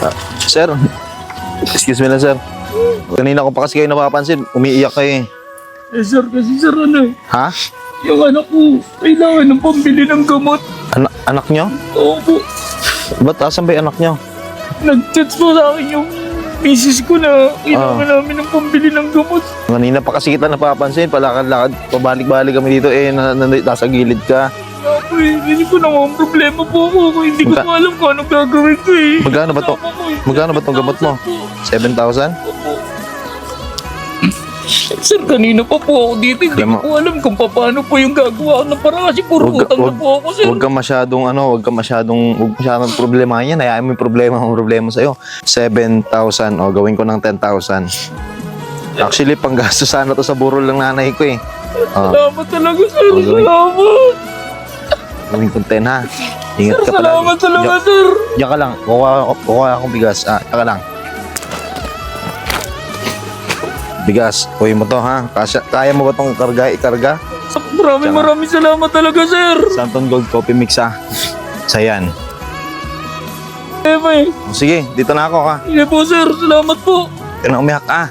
Ah, sir, excuse me lang sir. Kanina ko pa kasi kayo napapansin, umiiyak kayo eh. Eh sir, kasi sir ano eh. Ha? Yung anak ko, kailangan ng pambili ng gamot. Ana- anak nyo? Oo po. Ba't asan ba yung anak nyo? Nag-chat po sa akin yung misis ko na kailangan Ah. namin ng pambili ng gamot. Kanina pa kasi kita napapansin, palakad-lakad, pabalik-balik kami dito eh, na, na, nasa gilid ka. Eh, hindi ko naman problema po ako. Hindi ko Magka- pa alam kung anong gagawin ko eh. Magkano ba to? Kasama ko eh. Magkano ba tong gamot mo? 7,000? Opo. Sir, kanina pa po ako dito. Hindi Alam mo- ko po alam kung paano po yung gagawa ko ng parang kasi puro Huwag ka- utang na huwag- po ako, sir. Huwag kang masyadong ano, huwag kang masyadong, huwag masyadong problema yan. Hayaan mo yung problema, ang problema sa'yo. 7,000, o gawin ko ng 10,000. Actually, panggastos sana to sa burol ng nanay ko eh. O, Salamat talaga, sir. Gawin. Salamat. Ko 10 ha. Ingat Sir, ka pala. salamat talaga, sir. Diyan ka lang. Kuha, kuha akong bigas. Ah, diyan ka lang. Bigas. Kuhin mo to ha. Kasya, kaya mo ba tong karga, ikarga? Maraming Tsaka- maraming salamat talaga, sir. Santon Gold Coffee Mix ha. Sa yan. Eh, may. Sige, dito na ako ha. Hindi po, sir. Salamat po. Ka na umiyak ah.